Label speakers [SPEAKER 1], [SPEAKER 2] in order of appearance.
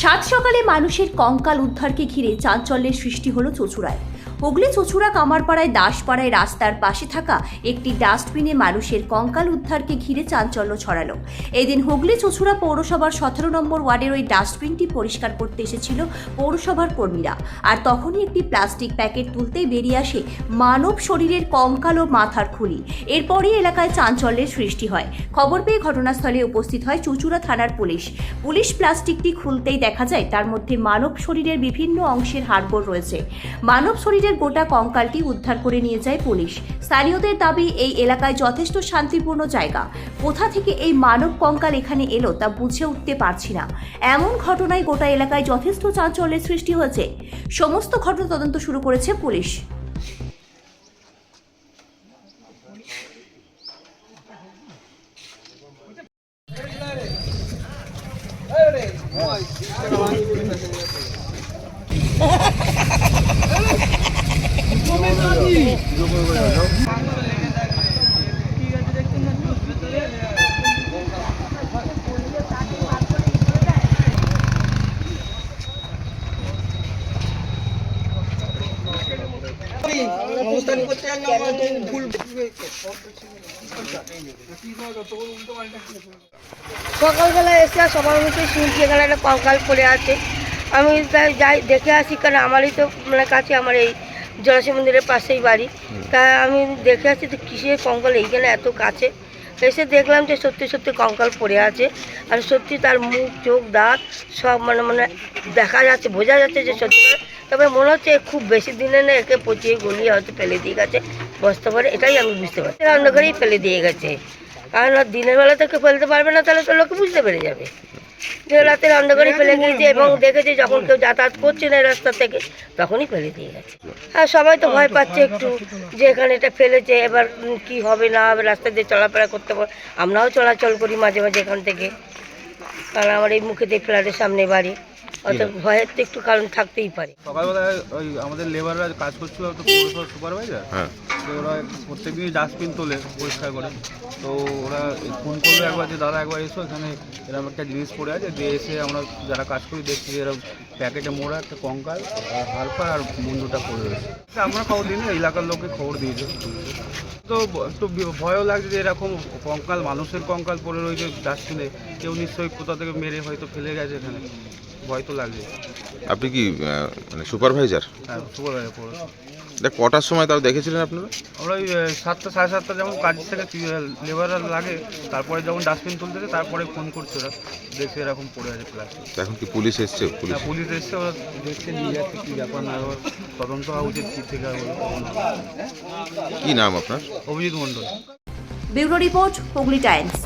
[SPEAKER 1] সাত সকালে মানুষের কঙ্কাল উদ্ধারকে ঘিরে চাঞ্চল্যের সৃষ্টি হলো চচুড়ায়। হুগলি চচুড়া কামারপাড়ায় দাসপাড়ায় রাস্তার পাশে থাকা একটি ডাস্টবিনে মানুষের কঙ্কাল উদ্ধারকে ঘিরে চাঞ্চল্য ছড়ালো। এদিন হুগলি চচুড়া পৌরসভার সতেরো নম্বর ওয়ার্ডের ওই ডাস্টবিনটি পরিষ্কার করতে এসেছিল পৌরসভার কর্মীরা। আর তখনই একটি প্লাস্টিক প্যাকেট তুলতেই বেরিয়ে আসে মানব শরীরের কঙ্কাল ও মাথার খুলি। এরপরই এলাকায় চাঞ্চল্যের সৃষ্টি হয়। খবর পেয়ে ঘটনাস্থলে উপস্থিত হয় চুচুড়া থানার পুলিশ। পুলিশ প্লাস্টিকটি খুলতেই দেখা যায় তার মধ্যে মানব শরীরের বিভিন্ন অংশের হাড়গোড় রয়েছে। মানব শরীরের গোটা কঙ্কালটি উদ্ধার করে নিয়ে যায় পুলিশ। স্থানীয়দের দাবি, এই এলাকায় যথেষ্ট শান্তিপূর্ণ জায়গা। কোথা থেকে এই মানব কঙ্কাল এখানে এলো তা বুঝে উঠতে পারছি না। এমন ঘটনায় গোটা এলাকায় যথেষ্ট চাঞ্চল্যের সৃষ্টি হয়েছে। সমস্ত ঘটনা তদন্ত শুরু করেছে পুলিশ।
[SPEAKER 2] সকালবেলা এসে সবার মধ্যে শুনছি, এখানে একটা কঙ্কাল পড়ে আছে। আমি যাই, দেখে আসি, কারণ আমারই তো মানে কাছে, আমার এই জলাশয় মন্দিরের পাশেই বাড়ি। তা আমি দেখে আসি তো কিসের কঙ্কাল এইখানে এত কাছে। এসে দেখলাম যে সত্যি সত্যি কঙ্কাল পড়ে আছে। আর সত্যি তার মুখ চোখ দাঁত সব মানে মানে দেখা যাচ্ছে বোঝা যাচ্ছে যে সত্যি। তবে মনে হচ্ছে খুব বেশি দিনে না একে পচিয়ে গলিয়ে হয়তো ফেলে দিয়ে গেছে। বসতে পারে এটাই আমি বুঝতে পারছি। অন্ধকারেই ফেলে দিয়ে গেছে। কারণ আর দিনের বেলা তো কেউ ফেলতে পারবে না তাহলে তো লোকে বুঝতে পেরে যাবে। রাতের অন্ধকারে ফেলে গিয়েছে এবং দেখেছে যখন কেউ যাতায়াত করছে না এই রাস্তা থেকে তখনই ফেলে দিয়ে গেছে। হ্যাঁ সবাই তো ভয় পাচ্ছে একটু যে এখানে এটা ফেলেছে এবার কি হবে না হবে রাস্তা দিয়ে চলাফেরা করতে পার আমরাও চলাচল করি মাঝে মাঝে এখান থেকে। কারণ আমার এই মুখে দিয়ে ফ্ল্যাটের সামনে বাড়ি। অত ভয়ের তো একটু কারণ থাকতেই পারে।
[SPEAKER 3] ওই আমাদের লেবাররা কাজ করছিল তো পৌরসভার সুপারভাইজার
[SPEAKER 4] হ্যাঁ।
[SPEAKER 3] তো ওরা ডাস্টবিন তোলে পরিষ্কার করে। তো ওরা ফোন করল একবার যে দাদা একবার এসো এখানে এরকম একটা জিনিস পড়ে আছে দিয়ে এসে আমরা যারা কাজ করি দেখছি যে এরকম প্যাকেটে মোড়া একটা কঙ্কাল আর হালকা আর মুন্ডুটা পড়ে রয়েছে। আমরা খবর দিই না এলাকার লোককে খবর দিয়েছে। তো একটু ভয়ও লাগছে যে এরকম কঙ্কাল মানুষের কঙ্কাল পড়ে রয়েছে ডাস্টবিনে কেউ নিশ্চয়ই কোথা থেকে মেরে হয়তো ফেলে গেছে এখানে। ভয় তো লাগবে
[SPEAKER 4] আপনি কি মানে সুপারভাইজার?
[SPEAKER 3] হ্যাঁ সুপারভাইজার পড়ে
[SPEAKER 4] দেখ কটার সময় তাও দেখেছিলেন আপনারা?
[SPEAKER 3] আমরা ওই সাতটা সাড়ে সাতটা যেমন কাজ থেকে লেবাররা লাগে তারপরে যখন ডাস্টবিন তুলতেছে তারপরে ফোন করছে ওরা দেখছে এরকম পড়ে আছে প্লাস্টিক
[SPEAKER 4] এখন কি পুলিশ এসছে? পুলিশ
[SPEAKER 3] পুলিশ এসছে ওরা দেখছে নিয়ে যাচ্ছে কী ব্যাপার না ব্যাপার। তদন্ত হওয়া উচিত কী থেকে।
[SPEAKER 4] কি নাম আপনার?
[SPEAKER 3] Abhijit Mondal.
[SPEAKER 1] Bureau report Hooghly Times.